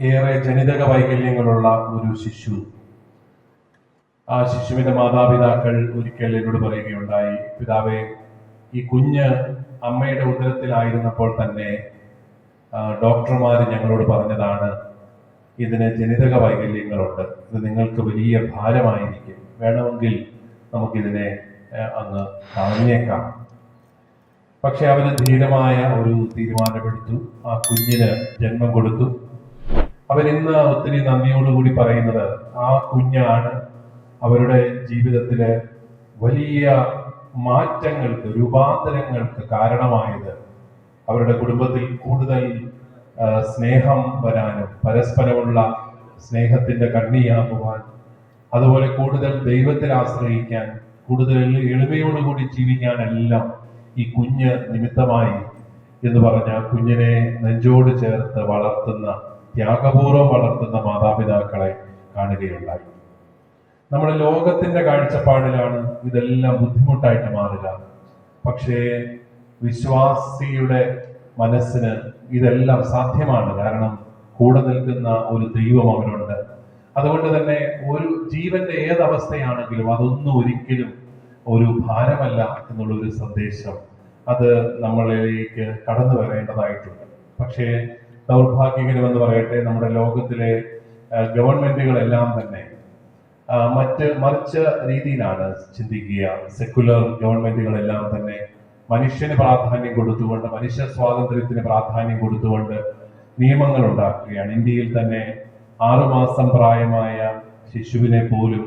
ഏറെ ജനിതക വൈകല്യങ്ങളുള്ള ഒരു ശിശു. ആ ശിശുവിന്റെ മാതാപിതാക്കൾ ഒരിക്കൽ എന്നോട് പറയുകയുണ്ടായി പിതാവേ ഈ കുഞ്ഞ് അമ്മയുടെ ഉദരത്തിലായിരുന്നപ്പോൾ തന്നെ ഡോക്ടർമാർ ഞങ്ങളോട് പറഞ്ഞതാണ് ഇതിന് ജനിതക വൈകല്യങ്ങളുണ്ട്. ഇത് നിങ്ങൾക്ക് വലിയ ഭാരമായിരിക്കും. വേണമെങ്കിൽ നമുക്കിതിനെ അങ്ങ് കളഞ്ഞേക്കാം. പക്ഷെ അവന് ധീരമായ ഒരു തീരുമാനമെടുത്തു. ആ കുഞ്ഞിന് ജന്മം കൊടുത്തു. അവൻ ഇന്ന് ഒത്തിരി നന്ദിയോടുകൂടി പറയുന്നത് ആ കുഞ്ഞാണ് അവരുടെ ജീവിതത്തിലെ വലിയ മാറ്റങ്ങൾക്ക് രൂപാന്തരങ്ങൾക്ക് കാരണമായത്. അവരുടെ കുടുംബത്തിൽ കൂടുതൽ സ്നേഹം വരാനും പരസ്പരമുള്ള സ്നേഹത്തിന്റെ കണ്ണിയാകുവാൻ അതുപോലെ കൂടുതൽ ദൈവത്തിൽ ആശ്രയിക്കാൻ കൂടുതൽ എളിമയോടുകൂടി ജീവിക്കാനെല്ലാം ഈ കുഞ്ഞ് നിമിത്തമായി എന്ന് പറഞ്ഞ കുഞ്ഞിനെ നെഞ്ചോട് ചേർത്ത് വളർത്തുന്ന ത്യാഗപൂർവം വളർത്തുന്ന മാതാപിതാക്കളെ കാണുകയുണ്ടായി. നമ്മുടെ ലോകത്തിന്റെ കാഴ്ചപ്പാടിലാണ് ഇതെല്ലാം ബുദ്ധിമുട്ടായിട്ട് മാറുക. പക്ഷേ വിശ്വാസിയുടെ മനസ്സിന് ഇതെല്ലാം സാധ്യമാണ്. കാരണം കൂടെ നിൽക്കുന്ന ഒരു ദൈവം അവനുണ്ട്. അതുകൊണ്ട് തന്നെ ഒരു ജീവന്റെ ഏതവസ്ഥയാണെങ്കിലും അതൊന്നും ഒരിക്കലും ഒരു ഭാരമല്ല എന്നുള്ള ഒരു സന്ദേശം അത് നമ്മളിലേക്ക് കടന്നു വരേണ്ടതായിട്ടുണ്ട് പക്ഷേ ദൗർഭാഗ്യകരമെന്ന് പറയട്ടെ നമ്മുടെ ലോകത്തിലെ ഗവൺമെന്റുകളെല്ലാം തന്നെ മറ്റ് മറിച്ച രീതിയിലാണ് ചിന്തിക്കുക. സെക്കുലർ ഗവൺമെന്റുകളെല്ലാം തന്നെ മനുഷ്യന് പ്രാധാന്യം കൊടുത്തുകൊണ്ട് മനുഷ്യ സ്വാതന്ത്ര്യത്തിന് പ്രാധാന്യം കൊടുത്തുകൊണ്ട് നിയമങ്ങൾ ഉണ്ടാക്കുകയാണ്. ഇന്ത്യയിൽ തന്നെ ആറുമാസം പ്രായമായ ശിശുവിനെ പോലും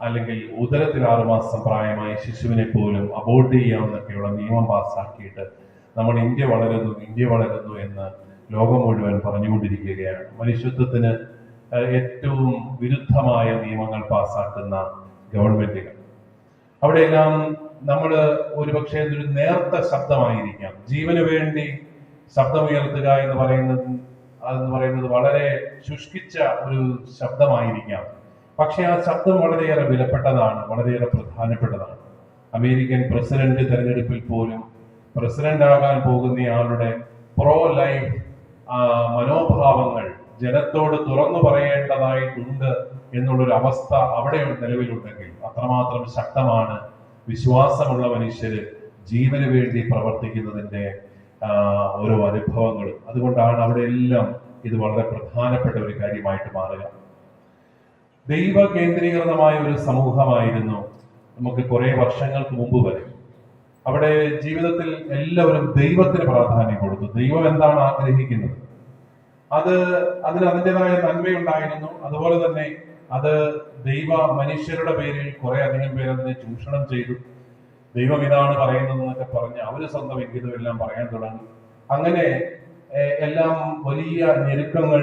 അല്ലെങ്കിൽ ഉദരത്തിൽ ആറുമാസം പ്രായമായ ശിശുവിനെ പോലും അബോർട്ട് ചെയ്യാമെന്നൊക്കെയുള്ള നിയമം പാസ്സാക്കിയിട്ട് നമ്മുടെ ഇന്ത്യ വളരുന്നു ഇന്ത്യ വളരുന്നു എന്ന് ലോകം മുഴുവൻ പറഞ്ഞുകൊണ്ടിരിക്കുകയാണ്. മനുഷ്യത്വത്തിന് ഏറ്റവും വിരുദ്ധമായ നിയമങ്ങൾ പാസ്സാക്കുന്ന ഗവൺമെന്റുകൾ. അവിടെയെല്ലാം നമ്മൾ ഒരുപക്ഷെ ഒരു നേർത്ത ശബ്ദമായിരിക്കാം. ജീവന് വേണ്ടി ശബ്ദമുയർത്തുക എന്ന് പറയുന്നത് അതെന്ന് പറയുന്നത് വളരെ ശുഷ്കിച്ച ഒരു ശബ്ദമായിരിക്കാം. പക്ഷെ ആ ശബ്ദം വളരെയേറെ വിലപ്പെട്ടതാണ് വളരെയേറെ പ്രധാനപ്പെട്ടതാണ്. അമേരിക്കൻ പ്രസിഡന്റ് തെരഞ്ഞെടുപ്പിൽ പോലും പ്രസിഡന്റ് ആകാൻ പോകുന്നയാളുടെ പ്രോ ലൈഫ് മനോഭാവങ്ങൾ ജനത്തോട് തുറന്നു പറയേണ്ടതായിട്ടുണ്ട് എന്നുള്ളൊരു അവസ്ഥ അവിടെ നിലവിലുണ്ടെങ്കിൽ അത്രമാത്രം ശക്തമാണ് വിശ്വാസമുള്ള മനുഷ്യര് ജീവന് വേണ്ടി പ്രവർത്തിക്കുന്നതിന്റെ ആ, ഓരോ അനുഭവങ്ങൾ. അതുകൊണ്ടാണ് അവിടെ എല്ലാം ഇത് വളരെ പ്രധാനപ്പെട്ട ഒരു കാര്യമായിട്ട് മാറുക. ദൈവ കേന്ദ്രീകൃതമായ ഒരു സമൂഹമായിരുന്നു നമുക്ക് കുറേ വർഷങ്ങൾക്ക് മുമ്പ് വരെ. അവിടെ ജീവിതത്തിൽ എല്ലാവരും ദൈവത്തിന് പ്രാധാന്യം കൊടുത്തു. ദൈവം എന്താണ് ആഗ്രഹിക്കുന്നത്? അത് അതിന് അതിന്റെതായ നന്മയുണ്ടായിരുന്നു. അതുപോലെ തന്നെ അത് ദൈവ മനുഷ്യരുടെ പേരിൽ കുറെ അധികം പേർ അതിനെ ചൂഷണം ചെയ്തു. ദൈവം ഇതാണ് പറയുന്നത് എന്നൊക്കെ പറഞ്ഞ് അവർ സ്വന്തം എല്ലാം പറയാൻ തുടങ്ങി. അങ്ങനെ എല്ലാം വലിയ ഞെരുക്കങ്ങൾ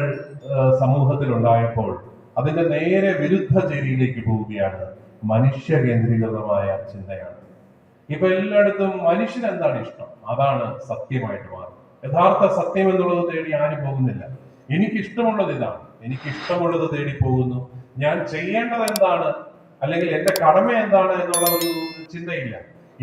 സമൂഹത്തിൽ ഉണ്ടായപ്പോൾ അതിന്റെ നേരെ വിരുദ്ധ ചേരിയിലേക്ക് പോവുകയാണ് മനുഷ്യ കേന്ദ്രീകൃതമായ ചിന്തയാണ്. ഇപ്പൊ എല്ലായിടത്തും മനുഷ്യൻ എന്താണ് ഇഷ്ടം? അതാണ് സത്യമായിട്ട് മാറുന്നത്. യഥാർത്ഥ സത്യം എന്നുള്ളത് തേടി ആരും പോകുന്നില്ല. എനിക്ക് ഇഷ്ടമുള്ളത് ഇതാണ്. എനിക്ക് ഇഷ്ടമുള്ളത് തേടി പോകുന്നു. ഞാൻ ചെയ്യേണ്ടത് എന്താണ്? അല്ലെങ്കിൽ എന്റെ കടമ എന്താണ് എന്നുള്ള ഒരു ചിന്തയില്ല.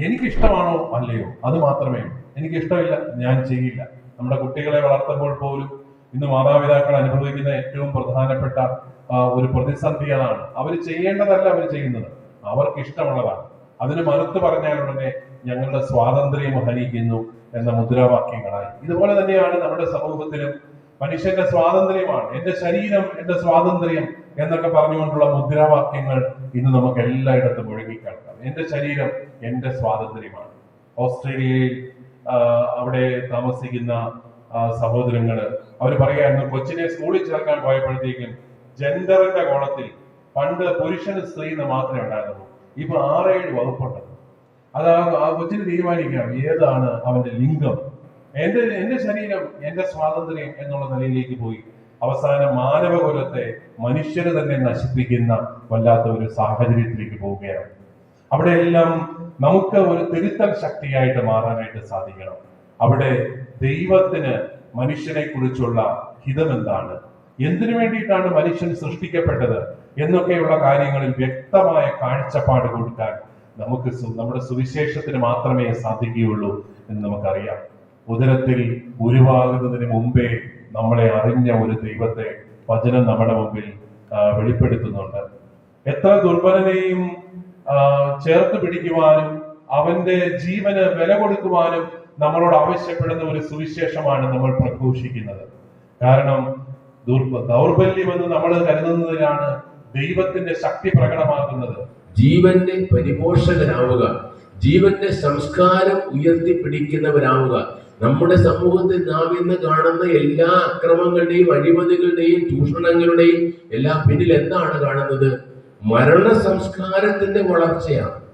എനിക്ക് ഇഷ്ടമാണോ അല്ലയോ? അത് മാത്രമേ എനിക്ക് ഇഷ്ടമില്ല. ഞാൻ ചെയ്യില്ല. നമ്മുടെ കുട്ടികളെ വളർത്തുമ്പോൾ പോലും ഇന്ന് മാതാപിതാക്കൾ അനുഭവിക്കുന്ന ഏറ്റവും പ്രധാനപ്പെട്ട ഒരു പ്രതിസന്ധി അതാണ്. അവർ ചെയ്യേണ്ടതല്ല അവർ ചെയ്യുന്നത്. അവർക്ക് ഇഷ്ടമുള്ളതാണ്. അതിന് മറുത്ത് പറഞ്ഞാൽ ഉടനെ ഞങ്ങളുടെ സ്വാതന്ത്ര്യം ഹരിക്കുന്നു എന്ന മുദ്രാവാക്യങ്ങളായി. ഇതുപോലെ തന്നെയാണ് നമ്മുടെ സമൂഹത്തിലും മനുഷ്യന്റെ സ്വാതന്ത്ര്യമാണ് എന്റെ ശരീരം എന്റെ സ്വാതന്ത്ര്യം എന്നൊക്കെ പറഞ്ഞുകൊണ്ടുള്ള മുദ്രാവാക്യങ്ങൾ ഇന്ന് നമുക്ക് എല്ലായിടത്തും കേൾക്കാം എന്റെ ശരീരം എന്റെ സ്വാതന്ത്ര്യമാണ്. ഓസ്ട്രേലിയയിൽ അവിടെ താമസിക്കുന്ന സഹോദരങ്ങൾ അവർ പറയായിരുന്നു കൊച്ചിനെ സ്കൂളിൽ ചേർക്കാൻ പോയപ്പോഴത്തേക്കും ജെൻഡറിന്റെ കോണത്തിൽ പണ്ട് പുരുഷന് സ്ത്രീ എന്ന് മാത്രമേ ഉണ്ടായിരുന്നുള്ളൂ. ഇപ്പൊ ആറേഴ് വകുപ്പുണ്ട്. അത് ആ- കൊച്ചിന് തീരുമാനിക്കാം ഏതാണ് അവന്റെ ലിംഗം? എന്റെ എന്റെ ശരീരം എന്റെ സ്വാതന്ത്ര്യം എന്നുള്ള നിലയിലേക്ക് പോയി. അവസാനം മാനവകുലത്തെ മനുഷ്യര് തന്നെ നശിപ്പിക്കുന്ന വല്ലാത്ത ഒരു സാഹചര്യത്തിലേക്ക് പോവുകയാണ്. അവിടെയെല്ലാം നമുക്ക് ഒരു തിരുത്തൽ ശക്തിയായിട്ട് മാറാനായിട്ട് സാധിക്കണം. അവിടെ ദൈവത്തിന് മനുഷ്യനെ കുറിച്ചുള്ള ഹിതം എന്താണ് എന്തിനു വേണ്ടിയിട്ടാണ് മനുഷ്യൻ സൃഷ്ടിക്കപ്പെട്ടത് എന്നൊക്കെയുള്ള കാര്യങ്ങളിൽ വ്യക്തമായ കാഴ്ചപ്പാട് കൊടുക്കാൻ നമുക്ക് നമ്മുടെ സുവിശേഷത്തിന് മാത്രമേ സാധിക്കുകയുള്ളൂ എന്ന് നമുക്കറിയാം. ഉദരത്തിൽ ഉരുവാകുന്നതിന് മുമ്പേ നമ്മളെ അറിഞ്ഞ ഒരു ദൈവത്തെ വചനം നമ്മുടെ മുമ്പിൽ വെളിപ്പെടുത്തുന്നുണ്ട്. എത്ര ദുർബലനെയും ചേർത്ത് പിടിക്കുവാനും അവന്റെ ജീവന് വില കൊടുക്കുവാനും നമ്മളോട് ആവശ്യപ്പെടുന്ന ഒരു സുവിശേഷമാണ് നമ്മൾ പ്രഘോഷിക്കുന്നത്. കാരണം ദൗർബല്യമെന്ന് നമ്മൾ കരുതുന്നതിലാണ് ദൈവത്തിന്റെ ശക്തി പ്രകടമാക്കുന്നത്. ജീവന്റെ പരിപോഷകനാവുക. ജീവന്റെ സംസ്കാരം ഉയർത്തിപ്പിടിക്കുന്നവരാവുക നമ്മുടെ സമൂഹത്തിൽ നാം ഇന്ന് കാണുന്ന എല്ലാ അക്രമങ്ങളുടെയും അഴിമതികളുടെയും ചൂഷണങ്ങളുടെയും എല്ലാം പിന്നിൽ എന്താണ് കാണുന്നത്? മരണ സംസ്കാരത്തിന്റെ വളർച്ചയാണ്.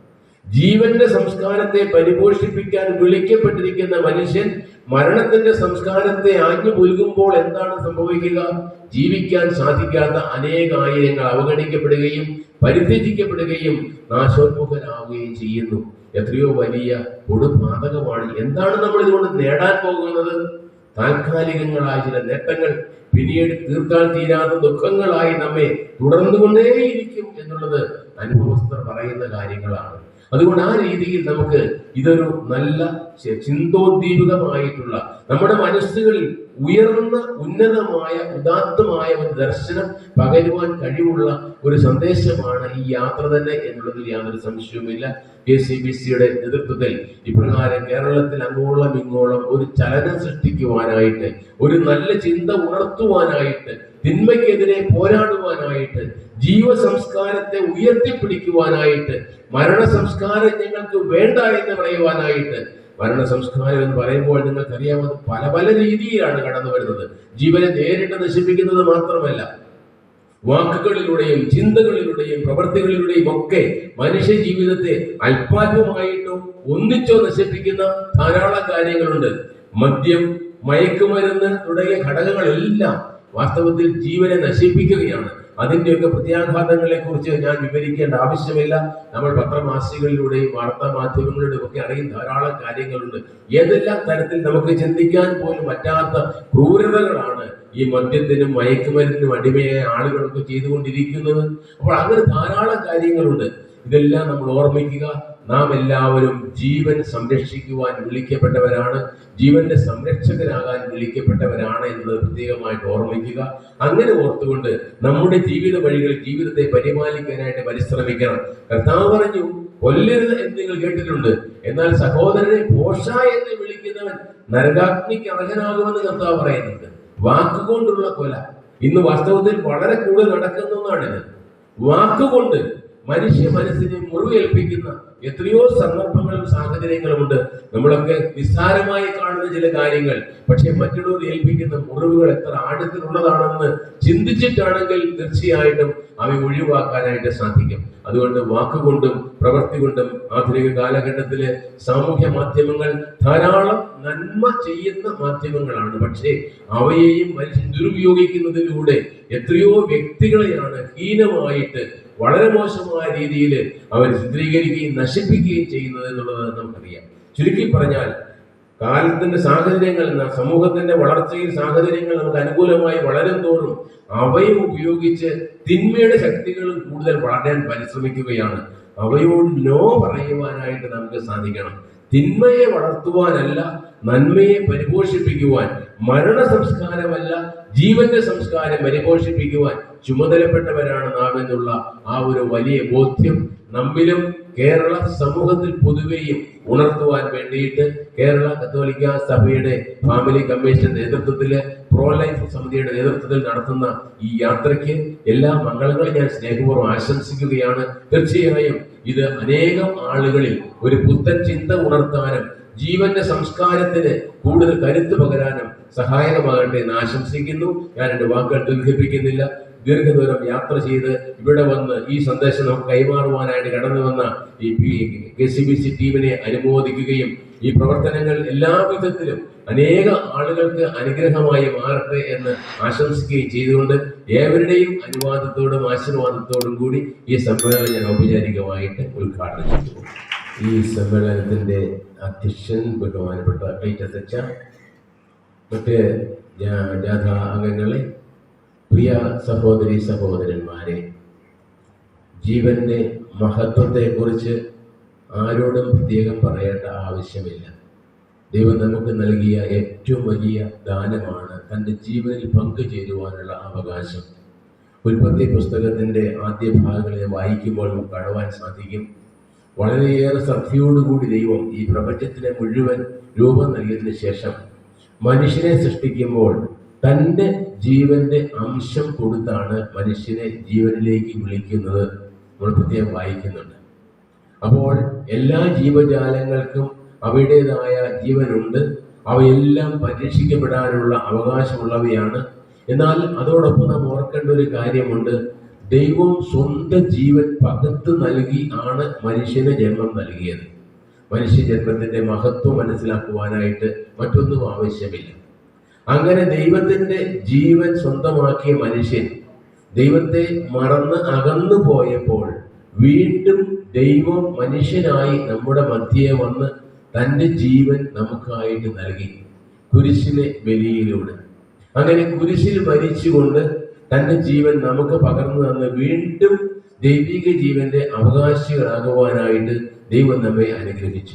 ജീവന്റെ സംസ്കാരത്തെ പരിപോഷിപ്പിക്കാൻ വിളിക്കപ്പെട്ടിരിക്കുന്ന മനുഷ്യൻ മരണത്തിന്റെ സംസ്കാരത്തെ ആഞ്ഞു പുലുകുമ്പോൾ എന്താണ് സംഭവിക്കുക? ജീവിക്കാൻ സാധിക്കാത്ത അനേക ആയിരങ്ങൾ അവഗണിക്കപ്പെടുകയും പരിത്യജിക്കപ്പെടുകയും നാശോന്മുഖനാവുകയും ചെയ്യുന്നു. എത്രയോ വലിയ കൊടുപാതകമാണ്. എന്താണ് നമ്മൾ ഇതുകൊണ്ട് നേടാൻ പോകുന്നത്? താൽക്കാലികങ്ങളായ ചില നേട്ടങ്ങൾ പിന്നീട് തീർക്കാൻ തീരാത്ത ദുഃഖങ്ങളായി നമ്മെ തുടർന്നുകൊണ്ടേയിരിക്കും എന്നുള്ളത് അനുഭവസ്ഥർ പറയുന്ന കാര്യങ്ങളാണ്. അതുകൊണ്ട് ആ രീതിയിൽ നമുക്ക് ഇതൊരു നല്ല ചിന്തോദ്ദീപകമായിട്ടുള്ള നമ്മുടെ മനസ്സുകളിൽ ഉയർന്ന ഉന്നതമായ ഉദാത്തമായ ഒരു ദർശനം പകരുവാൻ കഴിവുള്ള ഒരു സന്ദേശമാണ് ഈ യാത്ര തന്നെ എന്നുള്ളതിൽ യാതൊരു സംശയവുമില്ല. കെ സി ബി സിയുടെ നേതൃത്വത്തിൽ ഇപ്രകാരം കേരളത്തിൽ അങ്ങോളം ഇങ്ങോളം ഒരു ചലനം സൃഷ്ടിക്കുവാനായിട്ട് ഒരു നല്ല ചിന്ത ഉണർത്തുവാനായിട്ട് തിന്മയ്ക്കെതിരെ പോരാടുവാനായിട്ട് ജീവ സംസ്കാരത്തെ ഉയർത്തിപ്പിടിക്കുവാനായിട്ട് മരണ സംസ്കാരം ഞങ്ങൾക്ക് വേണ്ട എന്ന് പറയുവാനായിട്ട്. മരണ സംസ്കാരം എന്ന് പറയുമ്പോൾ നിങ്ങൾക്കറിയാവുന്ന പല പല രീതിയിലാണ് കടന്നു വരുന്നത്. ജീവനെ നേരിട്ട് നശിപ്പിക്കുന്നത് മാത്രമല്ല വാക്കുകളിലൂടെയും ചിന്തകളിലൂടെയും പ്രവൃത്തികളിലൂടെയും ഒക്കെ മനുഷ്യ ജീവിതത്തെ അല്പാൽപമായിട്ടോ ഒന്നിച്ചോ നശിപ്പിക്കുന്ന ധാരാളം കാര്യങ്ങളുണ്ട്. മദ്യം മയക്കുമരുന്ന് തുടങ്ങിയ ഘടകങ്ങളെല്ലാം വാസ്തവത്തിൽ ജീവനെ നശിപ്പിക്കുകയാണ്. അതിന്റെയൊക്കെ പ്രത്യാഘാതങ്ങളെ കുറിച്ച് ഞാൻ വിവരിക്കേണ്ട ആവശ്യമില്ല. നമ്മൾ പത്രമാസികളിലൂടെയും വാർത്താ മാധ്യമങ്ങളിലൂടെയും ഒക്കെ അറിയുന്ന ധാരാളം കാര്യങ്ങളുണ്ട്. ഏതെല്ലാം തരത്തിൽ നമുക്ക് ചിന്തിക്കാൻ പോലും പറ്റാത്ത ക്രൂരതകളാണ് ഈ മദ്യത്തിനും മയക്കുമരുന്നിനും അടിമയായ ആളുകളൊക്കെ ചെയ്തുകൊണ്ടിരിക്കുന്നത്. അപ്പോൾ അങ്ങനെ ധാരാളം കാര്യങ്ങളുണ്ട്. ഇതെല്ലാം നമ്മൾ ഓർമ്മിക്കുക നാം എല്ലാവരും ജീവൻ സംരക്ഷിക്കുവാൻ വിളിക്കപ്പെട്ടവരാണ്. ജീവന്റെ സംരക്ഷകരാകാൻ വിളിക്കപ്പെട്ടവരാണ് എന്നത് പ്രത്യേകമായിട്ട് ഓർമ്മിക്കുക. അങ്ങനെ ഓർത്തുകൊണ്ട് നമ്മുടെ ജീവിത വഴികൾ ജീവിതത്തെ പരിപാലിക്കാനായിട്ട് പരിശ്രമിക്കണം. കർത്താവ് പറഞ്ഞു കൊല്ലരുത് എന്ന് നിങ്ങൾ കേട്ടിട്ടുണ്ട്. എന്നാൽ സഹോദരനെ പോഷ എന്ന് വിളിക്കുന്നവൻ നരകാഗ്നിക്ക് അർഹനാകുമെന്ന് കർത്താവ് പറയുന്നുണ്ട്. വാക്കുകൊണ്ടുള്ള കൊല. ഇന്ന് വാസ്തവത്തിൽ വളരെ കൂടുതൽ നടക്കുന്ന ഒന്നാണിത്. വാക്കുകൊണ്ട് മനുഷ്യ മനസ്സിനെ മുറിവേൽപ്പിക്കുന്ന എത്രയോ സന്ദർഭങ്ങളും സാഹചര്യങ്ങളും ഉണ്ട് നമ്മളൊക്കെ നിസ്സാരമായി കാണുന്ന ചില കാര്യങ്ങൾ പക്ഷെ മറ്റുള്ളവർ ഏൽപ്പിക്കുന്ന മുറിവുകൾ എത്ര ആഴത്തിലുള്ളതാണെന്ന് ചിന്തിച്ചിട്ടാണെങ്കിൽ തീർച്ചയായിട്ടും അവ ഒഴിവാക്കാനായിട്ട് സാധിക്കും. അതുകൊണ്ട് വാക്കുകൊണ്ടും പ്രവൃത്തി കൊണ്ടും ആധുനിക കാലഘട്ടത്തിൽ സാമൂഹ്യ മാധ്യമങ്ങൾ ധാരാളം നന്മ ചെയ്യുന്ന മാധ്യമങ്ങളാണ്. പക്ഷേ അവയെയും മനുഷ്യൻ ദുരുപയോഗിക്കുന്നതിലൂടെ എത്രയോ വ്യക്തികളെയാണ് ഹീനമായിട്ട് വളരെ മോശമായ രീതിയിൽ അവർ ചിത്രീകരിക്കുകയും നശിപ്പിക്കുകയും ചെയ്യുന്നത് എന്നുള്ളത് നമുക്കറിയാം. ചുരുക്കി പറഞ്ഞാൽ കാലത്തിന്റെ സാഹചര്യങ്ങൾ സമൂഹത്തിന്റെ വളർച്ചയിൽ സാഹചര്യങ്ങൾ നമുക്ക് അനുകൂലമായി വളരും തോറും അവയും ഉപയോഗിച്ച് തിന്മയുടെ ശക്തികൾ കൂടുതൽ വളരാൻ പരിശ്രമിക്കുകയാണ്. അവയോട് നോ പറയുവാനായിട്ട് നമുക്ക് സാധിക്കണം. തിന്മയെ വളർത്തുവാനല്ല നന്മയെ പരിപോഷിപ്പിക്കുവാൻ മരണ സംസ്കാരമല്ല ജീവന്റെ സംസ്കാരം പരിപോഷിപ്പിക്കുവാൻ ചുമതലപ്പെട്ടവരാണ് നാം എന്നുള്ള ആ ഒരു വലിയ ബോധ്യം നമ്മിലും കേരള സമൂഹത്തിൽ പൊതുവെയും ഉണർത്തുവാൻ വേണ്ടിയിട്ട് കേരള കത്തോലിക്ക സഭയുടെ ഫാമിലി കമ്മീഷൻ നേതൃത്വത്തിൽ പ്രോ ലൈഫ് സമിതിയുടെ നേതൃത്വത്തിൽ നടത്തുന്ന ഈ യാത്രയ്ക്ക് എല്ലാ മംഗളങ്ങളും ഞാൻ സ്നേഹപൂർവം ആശംസിക്കുകയാണ്. തീർച്ചയായും ഇത് അനേകം ആളുകളിൽ ഒരു പുത്തൻ ചിന്ത ഉണർത്താനും ജീവന്റെ സംസ്കാരത്തിന് കൂടുതൽ കരുത്ത് പകരാനും സഹായകമാകട്ടെ എന്ന് ആശംസിക്കുന്നു. ഞാൻ എന്റെ വാക്കുകൾ ദീർഘിപ്പിക്കുന്നില്ല. ദീർഘദൂരം യാത്ര ചെയ്ത് ഇവിടെ വന്ന് ഈ സന്ദേശം നമുക്ക് കൈമാറുവാനായിട്ട് കടന്നു വന്ന ഈ കെ സി ബി സി ടീമിനെ അനുമോദിക്കുകയും ഈ പ്രവർത്തനങ്ങൾ എല്ലാ വിധത്തിലും അനേക ആളുകൾക്ക് അനുഗ്രഹമായി മാറട്ടെ എന്ന് ആശംസിക്കുകയും ചെയ്തുകൊണ്ട് ഏവരുടെയും അനുവാദത്തോടും ആശീർവാദത്തോടും കൂടി ഈ സമ്മേളനം ഞാൻ ഔപചാരികമായിട്ട് ഉദ്ഘാടനം ചെയ്തു. ഈ സമ്മേളനത്തിന്റെ അധ്യക്ഷൻ ബഹുമാനപ്പെട്ട ക്ലീറ്റസ് അച്ഛ മറ്റ് ജാഥ അംഗങ്ങളെ പ്രിയ സഹോദരി സഹോദരന്മാരെ ജീവന്റെ മഹത്വത്തെക്കുറിച്ച് ആരോടും പ്രത്യേകം പറയേണ്ട ആവശ്യമില്ല. ദൈവം നമുക്ക് നൽകിയ ഏറ്റവും വലിയ ദാനമാണ് തന്റെ ജീവനിൽ പങ്കുചേരുവാനുള്ള അവകാശം. ഉൽപ്പത്തി പുസ്തകത്തിന്റെ ആദ്യ ഭാഗങ്ങളെ വായിക്കുമ്പോൾ കാണുവാൻ സാധിക്കും. വളരെയേറെ ശ്രദ്ധയോടുകൂടി ദൈവം ഈ പ്രപഞ്ചത്തിനെ മുഴുവൻ രൂപം നൽകിയതിനു ശേഷം മനുഷ്യനെ സൃഷ്ടിക്കുമ്പോൾ തന്റെ ജീവന്റെ അംശം കൊടുത്താണ് മനുഷ്യനെ ജീവനിലേക്ക് വിളിക്കുന്നത്. നമ്മൾ പ്രത്യേകം വായിക്കുന്നുണ്ട്. അപ്പോൾ എല്ലാ ജീവജാലങ്ങൾക്കും അവയുടേതായ ജീവനുണ്ട്. അവയെല്ലാം പരീക്ഷിക്കപ്പെടാനുള്ള അവകാശമുള്ളവയാണ്. എന്നാൽ അതോടൊപ്പം നാം ഓർക്കേണ്ട ഒരു കാര്യമുണ്ട്. ദൈവം സ്വന്തം ജീവൻ പകത്ത് നൽകി ആണ് മനുഷ്യന് ജന്മം നൽകിയത്. മനുഷ്യ ജന്മത്തിന്റെ മഹത്വം മനസ്സിലാക്കുവാനായിട്ട് മറ്റൊന്നും ആവശ്യമില്ല. അങ്ങനെ ദൈവത്തിന്റെ ജീവൻ സ്വന്തമാക്കിയ മനുഷ്യൻ ദൈവത്തെ മറന്ന് അകന്നു പോയപ്പോൾ വീണ്ടും ദൈവം മനുഷ്യനായി നമ്മുടെ മധ്യയെ വന്ന് തന്റെ ജീവൻ നമുക്കായിട്ട് നൽകി. കുരിശിലെ ബലിയിലൂടെ അങ്ങനെ കുരിശിൽ മരിച്ചുകൊണ്ട് തന്റെ ജീവൻ നമുക്ക് പകർന്നു തന്ന് വീണ്ടും ദൈവിക ജീവന്റെ അവകാശികളാകുവാനായിട്ട് ദൈവം നമ്മെ അനുഗ്രഹിച്ചു.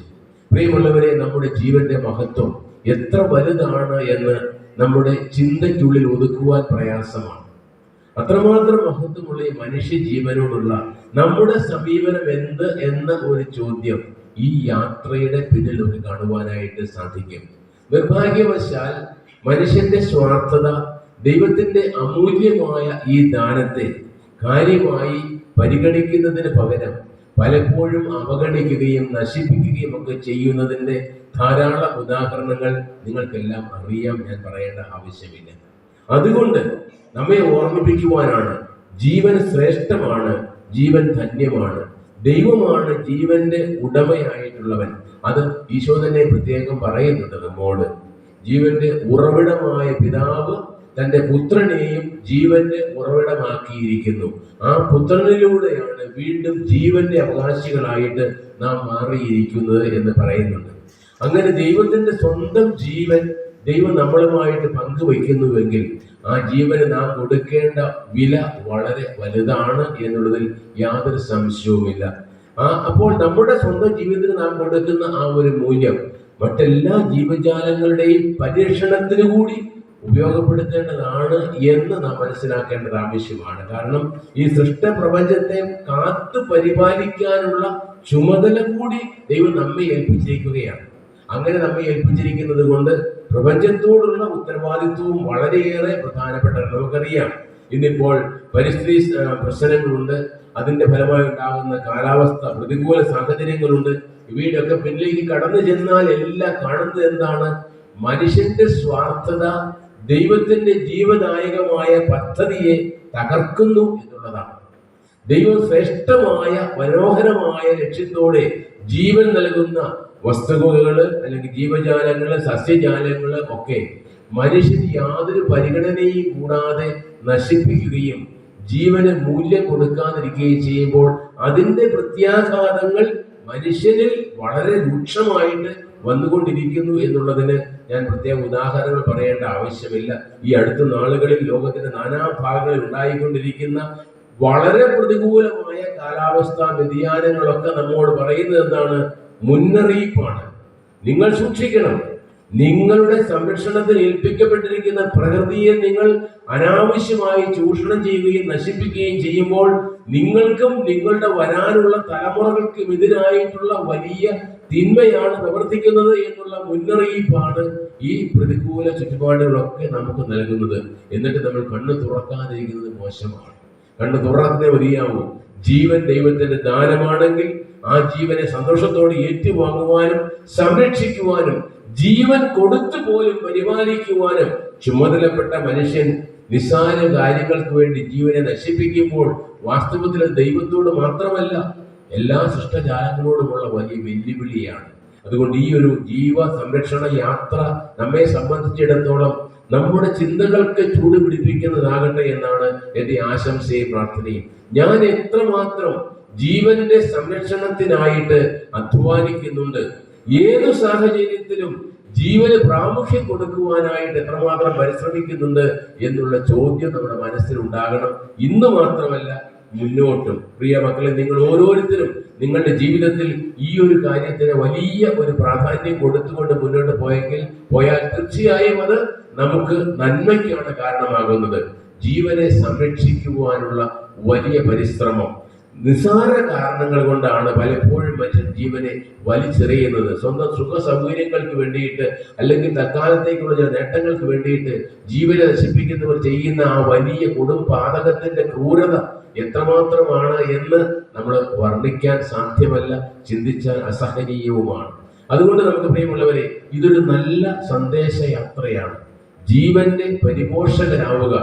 പ്രിയമുള്ളവരെ നമ്മുടെ ജീവന്റെ മഹത്വം എത്ര വലുതാണ് എന്ന് നമ്മുടെ ചിന്തയ്ക്കുള്ളിൽ ഒതുക്കുവാൻ പ്രയാസമാണ്. അത്രമാത്രം മഹത്വമുള്ള ഈ മനുഷ്യ ജീവനോടുള്ള നമ്മുടെ സമീപനം എന്ത് എന്ന ഒരു ചോദ്യം ഈ യാത്രയുടെ പിന്നിൽ നമുക്ക് കാണുവാനായിട്ട് സാധിക്കും. നിർഭാഗ്യവശാൽ മനുഷ്യന്റെ സ്വാർത്ഥത ദൈവത്തിന്റെ അമൂല്യമായ ഈ ദാനത്തെ കാര്യമായി പരിഗണിക്കുന്നതിന് പകരം പലപ്പോഴും അവഗണിക്കുകയും നശിപ്പിക്കുകയും ഒക്കെ ചെയ്യുന്നതിന്റെ ധാരാളം ഉദാഹരണങ്ങൾ നിങ്ങൾക്കെല്ലാം അറിയാം ഞാൻ പറയേണ്ട ആവശ്യമില്ല. അതുകൊണ്ട് നമ്മെ ഓർമ്മിപ്പിക്കുവാനാണ് ജീവൻ ശ്രേഷ്ഠമാണ് ജീവൻ ധന്യമാണ്. ദൈവമാണ് ജീവന്റെ ഉടമയായിട്ടുള്ളവൻ. അത് ഈശോ തന്നെ പ്രത്യേകം പറയുന്നുണ്ട് നമ്മോട്. ജീവന്റെ ഉറവിടമായ പിതാവ് തന്റെ പുത്രനെയും ജീവന്റെ ഉറവിടമാക്കിയിരിക്കുന്നു. ആ പുത്രനിലൂടെയാണ് വീണ്ടും ജീവന്റെ അവകാശികളായിട്ട് നാം മാറിയിരിക്കുന്നത് എന്ന് പറയുന്നുണ്ട്. അങ്ങനെ ദൈവത്തിന്റെ സ്വന്തം ജീവൻ ദൈവം നമ്മളുമായിട്ട് പങ്കുവയ്ക്കുന്നുവെങ്കിൽ ആ ജീവന് നാം കൊടുക്കേണ്ട വില വളരെ വലുതാണ് എന്നുള്ളതിൽ യാതൊരു സംശയവുമില്ല. ആ അപ്പോൾ നമ്മുടെ സ്വന്തം ജീവിതത്തിന് നാം കൊടുക്കുന്ന ആ ഒരു മൂല്യം മറ്റെല്ലാ ജീവജാലങ്ങളുടെയും പരീക്ഷണത്തിന് കൂടി ഉപയോഗപ്പെടുത്തേണ്ടതാണ് എന്ന് നാം മനസ്സിലാക്കേണ്ടത് ആവശ്യമാണ്. കാരണം ഈ സൃഷ്ട പ്രപഞ്ചത്തെ കാത്തു പരിപാലിക്കാനുള്ള ചുമതല കൂടി ദൈവം നമ്മെ ഏൽപ്പിച്ചിരിക്കുകയാണ്. അങ്ങനെ നമ്മെ ഏൽപ്പിച്ചിരിക്കുന്നത് കൊണ്ട് പ്രപഞ്ചത്തോടുള്ള ഉത്തരവാദിത്വവും വളരെയേറെ പ്രധാനപ്പെട്ടതാണ്. നമുക്കറിയാം ഇന്നിപ്പോൾ പരിസ്ഥിതി പ്രശ്നങ്ങളുണ്ട്. അതിന്റെ ഫലമായി ഉണ്ടാകുന്ന കാലാവസ്ഥ പ്രതികൂല സാഹചര്യങ്ങളുണ്ട്. ഇവയുടെയൊക്കെ പിന്നിലേക്ക് കടന്നു ചെന്നാൽ എല്ലാം കാണുന്നത് എന്താണ്? മനുഷ്യന്റെ സ്വാർത്ഥത ദൈവത്തിന്റെ ജീവദായകമായ പദ്ധതിയെ തകർക്കുന്നു എന്നുള്ളതാണ്. ദൈവം ശ്രേഷ്ഠമായ മനോഹരമായ ലക്ഷ്യത്തോടെ ജീവൻ നൽകുന്ന വസ്തുവകകൾ അല്ലെങ്കിൽ ജീവജാലങ്ങൾ സസ്യജാലങ്ങൾ ഒക്കെ മനുഷ്യന് യാതൊരു പരിഗണനയും കൂടാതെ നശിപ്പിക്കുകയും ജീവന് മൂല്യം കൊടുക്കാതിരിക്കുകയും ചെയ്യുമ്പോൾ അതിന്റെ പ്രത്യാഘാതങ്ങൾ മനുഷ്യനിൽ വളരെ രൂക്ഷമായിട്ട് വന്നുകൊണ്ടിരിക്കുന്നു എന്നുള്ളതിന് ഞാൻ പ്രത്യേക ഉദാഹരണങ്ങൾ പറയേണ്ട ആവശ്യമില്ല. ഈ അടുത്ത നാളുകളിൽ ലോകത്തിന്റെ നാനാഭാഗങ്ങളിൽ ഉണ്ടായിക്കൊണ്ടിരിക്കുന്ന വളരെ പ്രതികൂലമായ കാലാവസ്ഥാ വ്യതിയാനങ്ങളൊക്കെ നമ്മോട് പറയുന്നത് എന്താണ്? മുന്നറിയിപ്പാണ്. നിങ്ങൾ സൂക്ഷിക്കണം. നിങ്ങളുടെ സംരക്ഷണത്തിന് ഏൽപ്പിക്കപ്പെട്ടിരിക്കുന്ന പ്രകൃതിയെ നിങ്ങൾ അനാവശ്യമായി ചൂഷണം ചെയ്യുകയും നശിപ്പിക്കുകയും ചെയ്യുമ്പോൾ നിങ്ങൾക്കും നിങ്ങളുടെ വരാനുള്ള തലമുറകൾക്കും എതിരായിട്ടുള്ള വലിയ തിന്മയാണ് പ്രവർത്തിക്കുന്നത് എന്നുള്ള മുന്നറിയിപ്പാണ് ഈ പ്രതികൂല ചുറ്റുപാടുകളൊക്കെ നമുക്ക് നൽകുന്നത് എന്നിട്ട് നമ്മൾ കണ്ണ് തുറക്കാതിരിക്കുന്നത് മോശമാണ്. കണ്ണ് തുറക്കുന്ന മതിയാവൂ. ജീവൻ ദൈവത്തിന്റെ ദാനമാണെങ്കിൽ ആ ജീവനെ സന്തോഷത്തോടെ ഏറ്റുവാങ്ങുവാനും സംരക്ഷിക്കുവാനും ജീവൻ കൊടുത്തു പോലും പരിപാലിക്കുവാനും ചുമതലപ്പെട്ട മനുഷ്യൻ നിസ്സാര കാര്യങ്ങൾക്ക് വേണ്ടി ജീവനെ നശിപ്പിക്കുമ്പോൾ വാസ്തവത്തിൽ ദൈവത്തോട് മാത്രമല്ല എല്ലാ സൃഷ്ടജാലങ്ങളോടുമുള്ള വലിയ വെല്ലുവിളിയാണ്. അതുകൊണ്ട് ഈ ഒരു ജീവ സംരക്ഷണ യാത്ര നമ്മെ സംബന്ധിച്ചിടത്തോളം നമ്മുടെ ചിന്തകൾക്ക് ചൂട് പിടിപ്പിക്കുന്നതാകട്ടെ എന്നാണ് എന്റെ ആശംസയും പ്രാർത്ഥനയും. ഞാൻ എത്രമാത്രം ജീവന്റെ സംരക്ഷണത്തിനായിട്ട് അധ്വാനിക്കുന്നുണ്ട്. ഏതു സാഹചര്യത്തിലും ജീവന് പ്രാമുഖ്യം കൊടുക്കുവാനായിട്ട് എത്രമാത്രം പരിശ്രമിക്കുന്നുണ്ട് എന്നുള്ള ചോദ്യം നമ്മുടെ മനസ്സിൽ ഉണ്ടാകണം ഇന്ന് മാത്രമല്ല മുന്നോട്ടും. പ്രിയ മക്കളെ നിങ്ങൾ ഓരോരുത്തരും നിങ്ങളുടെ ജീവിതത്തിൽ ഈ ഒരു കാര്യത്തിന് വലിയ ഒരു പ്രാധാന്യം കൊടുത്തുകൊണ്ട് മുന്നോട്ട് പോയെങ്കിൽ പോയാൽ തീർച്ചയായും അത് നമുക്ക് നന്മയ്ക്കാണ് കാരണമാകുന്നത്. ജീവനെ സംരക്ഷിക്കുവാനുള്ള വലിയ പരിശ്രമം. നിസാര കാരണങ്ങൾ കൊണ്ടാണ് പലപ്പോഴും മനുഷ്യൻ ജീവനെ വലിച്ചെറിയുന്നത്. സ്വന്തം സുഖ സൗകര്യങ്ങൾക്ക് വേണ്ടിയിട്ട് അല്ലെങ്കിൽ തൽക്കാലത്തേക്കുള്ള ചില നേട്ടങ്ങൾക്ക് വേണ്ടിയിട്ട് ജീവനെ നശിപ്പിക്കുന്നവർ ചെയ്യുന്ന ആ വലിയ കൊടുംപാതകത്തിന്റെ ക്രൂരത എത്രമാത്രമാണ് എന്ന് നമ്മൾ വർണിക്കാൻ സാധ്യമല്ല ചിന്തിച്ചാൽ അസഹനീയവുമാണ്. അതുകൊണ്ട് നമുക്ക് പ്രിയമുള്ളവരെ ഇതൊരു നല്ല സന്ദേശയാത്രയാണ്. ജീവന്റെ പരിപോഷകരാവുക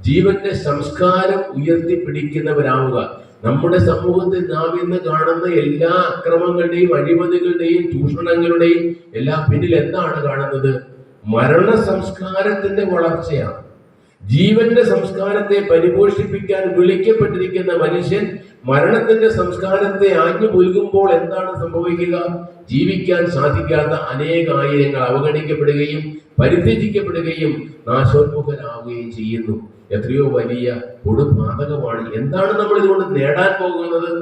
ജീവന്റെ സംസ്കാരം ഉയർത്തിപ്പിടിക്കുന്നവരാവുക. നമ്മുടെ സമൂഹത്തിൽ നാം ഇന്ന് കാണുന്ന എല്ലാ അക്രമങ്ങളുടെയും അഴിമതികളുടെയും ചൂഷണങ്ങളുടെയും എല്ലാം പിന്നിൽ എന്താണ് കാണുന്നത്? മരണ സംസ്കാരത്തിന്റെ വളർച്ചയാണ്. ജീവന്റെ സംസ്കാരത്തെ പരിപോഷിപ്പിക്കാൻ വിളിക്കപ്പെട്ടിരിക്കുന്ന മനുഷ്യൻ മരണത്തിന്റെ സംസ്കാരത്തെ ആഞ്ഞു പുൽകുമ്പോൾ എന്താണ് സംഭവിക്കുക? ജീവിക്കാൻ സാധിക്കാത്ത അനേക ആയിരങ്ങൾ അവഗണിക്കപ്പെടുകയും പരിത്യജിക്കപ്പെടുകയും നാശോന്മുഖരാവുകയും ചെയ്യുന്നു. എത്രയോ വലിയ കൊടുപാതകമാണ്. എന്താണ് നമ്മൾ ഇതുകൊണ്ട് നേടാൻ പോകുന്നത്?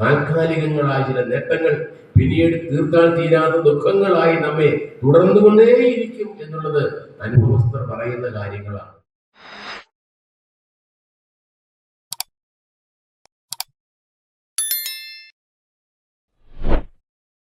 താൽക്കാലികങ്ങളായ ചില നേട്ടങ്ങൾ പിന്നീട് തീർത്താൽ തീരാത്ത ദുഃഖങ്ങളായി നമ്മെ തുടർന്നുകൊണ്ടേയിരിക്കും എന്നുള്ളത് അനുഭവസ്ഥർ പറയുന്ന കാര്യങ്ങളാണ്.